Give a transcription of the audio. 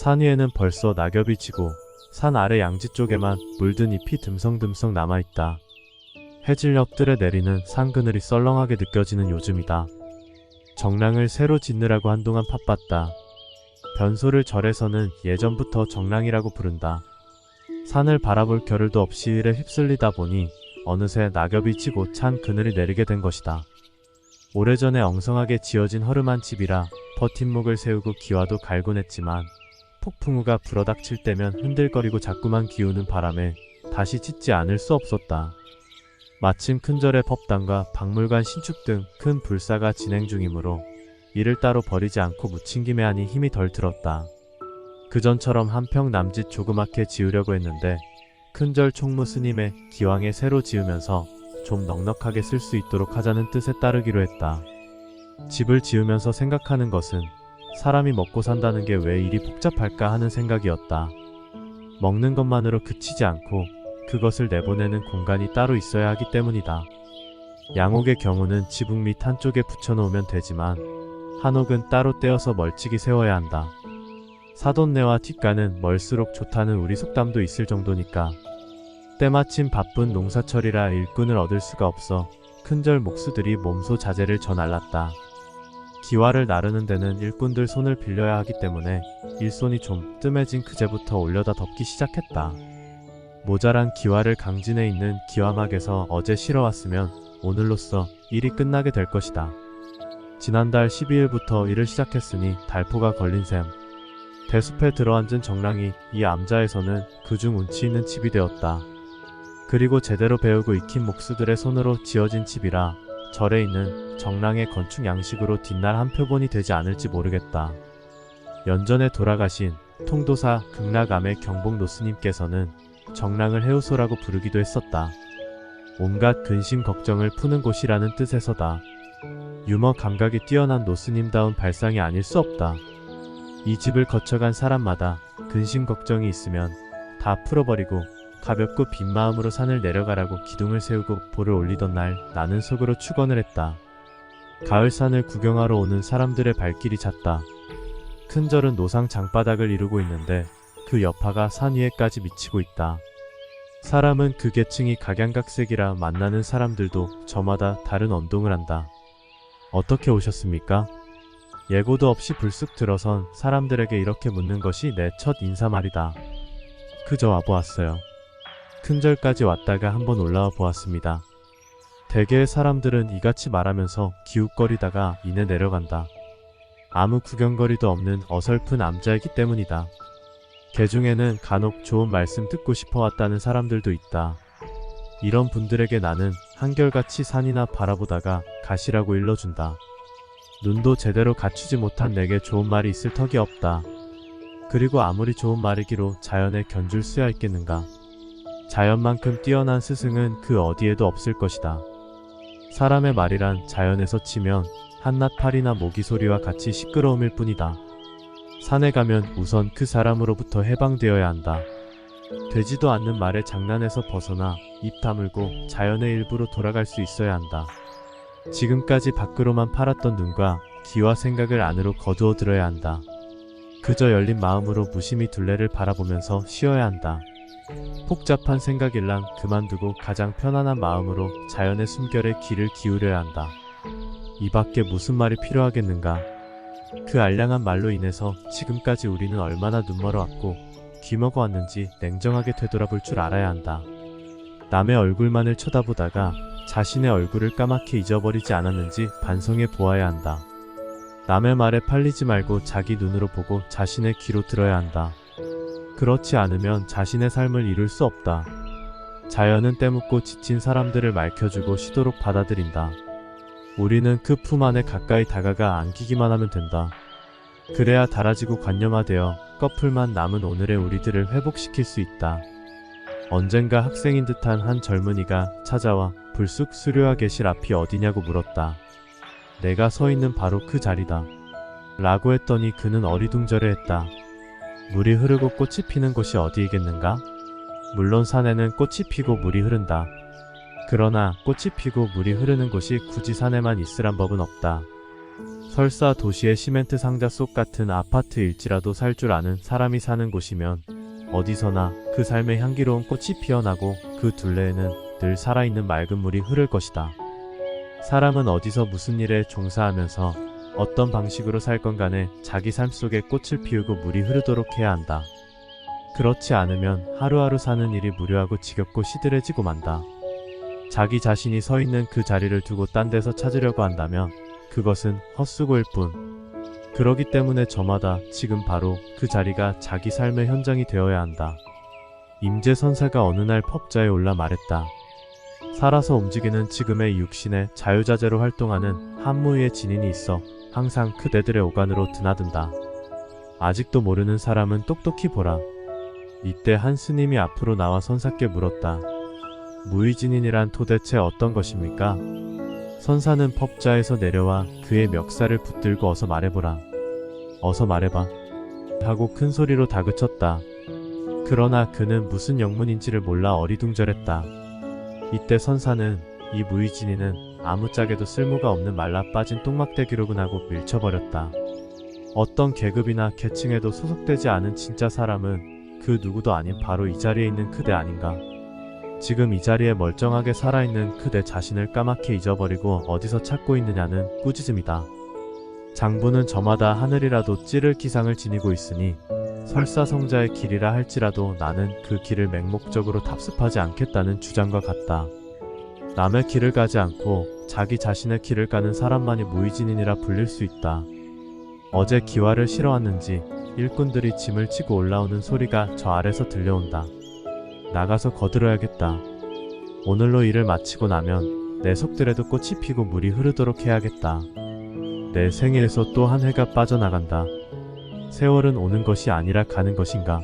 산 위에는 벌써 낙엽이 지고 산 아래 양지 쪽에만 물든 잎이 듬성듬성 남아있다. 해질녘 뜰에 내리는 산 그늘이 썰렁하게 느껴지는 요즘이다. 정랑을 새로 짓느라고 한동안 팥봤다. 변소를 절에서는 예전부터 정랑이라고 부른다. 산을 바라볼 겨를도 없이 일에 휩쓸리다 보니 어느새 낙엽이 지고 찬 그늘이 내리게 된 것이다. 오래전에 엉성하게 지어진 허름한 집이라 버팀목을 세우고 기와도 갈곤 했지만 폭풍우가 불어닥칠 때면 흔들거리고 자꾸만 기우는 바람에 다시 짓지 않을 수 없었다. 마침 큰절의 법당과 박물관 신축 등 큰 불사가 진행 중이므로 이를 따로 버리지 않고 묻힌 김에 하니 힘이 덜 들었다. 그전처럼 한평 남짓 조그맣게 지으려고 했는데 큰절 총무 스님의 기왕에 새로 지으면서 좀 넉넉하게 쓸 수 있도록 하자는 뜻에 따르기로 했다. 집을 지으면서 생각하는 것은 사람이 먹고 산다는 게 왜 이리 복잡할까 하는 생각이었다. 먹는 것만으로 그치지 않고 그것을 내보내는 공간이 따로 있어야 하기 때문이다. 양옥의 경우는 지붕 밑 한쪽에 붙여놓으면 되지만 한옥은 따로 떼어서 멀찍이 세워야 한다. 사돈네와 뒷가는 멀수록 좋다는 우리 속담도 있을 정도니까 때마침 바쁜 농사철이라 일꾼을 얻을 수가 없어 큰절 목수들이 몸소 자재를 전알랐다. 기와를 나르는 데는 일꾼들 손을 빌려야 하기 때문에 일손이 좀 뜸해진 그제부터 올려다 덮기 시작했다. 모자란 기와를 강진에 있는 기와막에서 어제 실어왔으면 오늘로써 일이 끝나게 될 것이다. 지난달 12일부터 일을 시작했으니 달포가 걸린 셈. 대숲에 들어앉은 정랑이 이 암자에서는 그중 운치 있는 집이 되었다. 그리고 제대로 배우고 익힌 목수들의 손으로 지어진 집이라 절에 있는 정랑의 건축 양식으로 뒷날 한 표본이 되지 않을지 모르겠다. 연전에 돌아가신 통도사 극락암의 경복 노스님께서는 정랑을 해우소라고 부르기도 했었다. 온갖 근심 걱정을 푸는 곳이라는 뜻에서다. 유머 감각이 뛰어난 노스님다운 발상이 아닐 수 없다. 이 집을 거쳐간 사람마다 근심 걱정이 있으면 다 풀어버리고 가볍고 빈 마음으로 산을 내려가라고 기둥을 세우고 볼을 올리던 날 나는 속으로 축원을 했다. 가을산을 구경하러 오는 사람들의 발길이 잦다. 큰 절은 노상 장바닥을 이루고 있는데 그 여파가 산 위에까지 미치고 있다. 사람은 그 계층이 각양각색이라 만나는 사람들도 저마다 다른 언동을 한다. 어떻게 오셨습니까? 예고도 없이 불쑥 들어선 사람들에게 이렇게 묻는 것이 내 첫 인사 말이다. 그저 와보았어요. 큰절까지 왔다가 한번 올라와 보았습니다. 대개의 사람들은 이같이 말하면서 기웃거리다가 이내 내려간다. 아무 구경거리도 없는 어설픈 암자이기 때문이다. 개 중에는 간혹 좋은 말씀 듣고 싶어 왔다는 사람들도 있다. 이런 분들에게 나는 한결같이 산이나 바라보다가 가시라고 일러준다. 눈도 제대로 갖추지 못한 내게 좋은 말이 있을 턱이 없다. 그리고 아무리 좋은 말이기로 자연에 견줄 수야 있겠는가. 자연만큼 뛰어난 스승은 그 어디에도 없을 것이다. 사람의 말이란 자연에서 치면 한낱 파리나 모기 소리와 같이 시끄러움일 뿐이다. 산에 가면 우선 그 사람으로부터 해방되어야 한다. 되지도 않는 말에 장난에서 벗어나 입 다물고 자연의 일부로 돌아갈 수 있어야 한다. 지금까지 밖으로만 팔았던 눈과 귀와 생각을 안으로 거두어 들어야 한다. 그저 열린 마음으로 무심히 둘레를 바라보면서 쉬어야 한다. 복잡한 생각일랑 그만두고 가장 편안한 마음으로 자연의 숨결에 귀를 기울여야 한다. 이 밖에 무슨 말이 필요하겠는가? 그 알량한 말로 인해서 지금까지 우리는 얼마나 눈멀어 왔고 귀먹어 왔는지 냉정하게 되돌아볼 줄 알아야 한다. 남의 얼굴만을 쳐다보다가 자신의 얼굴을 까맣게 잊어버리지 않았는지 반성해 보아야 한다. 남의 말에 팔리지 말고 자기 눈으로 보고 자신의 귀로 들어야 한다. 그렇지 않으면 자신의 삶을 이룰 수 없다. 자연은 때묻고 지친 사람들을 맑혀주고 쉬도록 받아들인다. 우리는 그 품 안에 가까이 다가가 안기기만 하면 된다. 그래야 달아지고 관념화되어 꺼풀만 남은 오늘의 우리들을 회복시킬 수 있다. 언젠가 학생인 듯한 한 젊은이가 찾아와 불쑥 수료와 계실 앞이 어디냐고 물었다. 내가 서 있는 바로 그 자리다. 라고 했더니 그는 어리둥절해 했다. 물이 흐르고 꽃이 피는 곳이 어디이겠는가? 물론 산에는 꽃이 피고 물이 흐른다. 그러나 꽃이 피고 물이 흐르는 곳이 굳이 산에만 있으란 법은 없다. 설사 도시의 시멘트 상자 속 같은 아파트일지라도 살 줄 아는 사람이 사는 곳이면 어디서나 그 삶의 향기로운 꽃이 피어나고 그 둘레에는 늘 살아있는 맑은 물이 흐를 것이다. 사람은 어디서 무슨 일에 종사하면서 어떤 방식으로 살 건 간에 자기 삶 속에 꽃을 피우고 물이 흐르도록 해야 한다. 그렇지 않으면 하루하루 사는 일이 무료하고 지겹고 시들해지고 만다. 자기 자신이 서 있는 그 자리를 두고 딴 데서 찾으려고 한다면 그것은 헛수고일 뿐. 그러기 때문에 저마다 지금 바로 그 자리가 자기 삶의 현장이 되어야 한다. 임재 선사가 어느 날 펍자에 올라 말했다. 살아서 움직이는 지금의 육신에 자유자재로 활동하는 한무의 진인이 있어 항상 그대들의 오간으로 드나든다. 아직도 모르는 사람은 똑똑히 보라. 이때 한 스님이 앞으로 나와 선사께 물었다. 무의진인이란 도대체 어떤 것입니까? 선사는 법자에서 내려와 그의 멱살을 붙들고 어서 말해보라. 어서 말해봐. 하고 큰 소리로 다그쳤다. 그러나 그는 무슨 영문인지를 몰라 어리둥절했다. 이때 선사는 이 무의진이는 아무짝에도 쓸모가 없는 말라 빠진 똥막대기로군 하고 밀쳐버렸다. 어떤 계급이나 계층에도 소속되지 않은 진짜 사람은 그 누구도 아닌 바로 이 자리에 있는 그대 아닌가. 지금 이 자리에 멀쩡하게 살아있는 그대 자신을 까맣게 잊어버리고 어디서 찾고 있느냐는 꾸짖음이다. 장부는 저마다 하늘이라도 찌를 기상을 지니고 있으니 설사 성자의 길이라 할지라도 나는 그 길을 맹목적으로 답습하지 않겠다는 주장과 같다. 남의 길을 가지 않고 자기 자신의 길을 가는 사람만이 무의진인이라 불릴 수 있다. 어제 기와를 실어 왔는지 일꾼들이 짐을 치고 올라오는 소리가 저 아래서 들려온다. 나가서 거들어야겠다. 오늘로 일을 마치고 나면 내 속들에도 꽃이 피고 물이 흐르도록 해야겠다. 내 생일에서 또 한 해가 빠져나간다. 세월은 오는 것이 아니라 가는 것인가?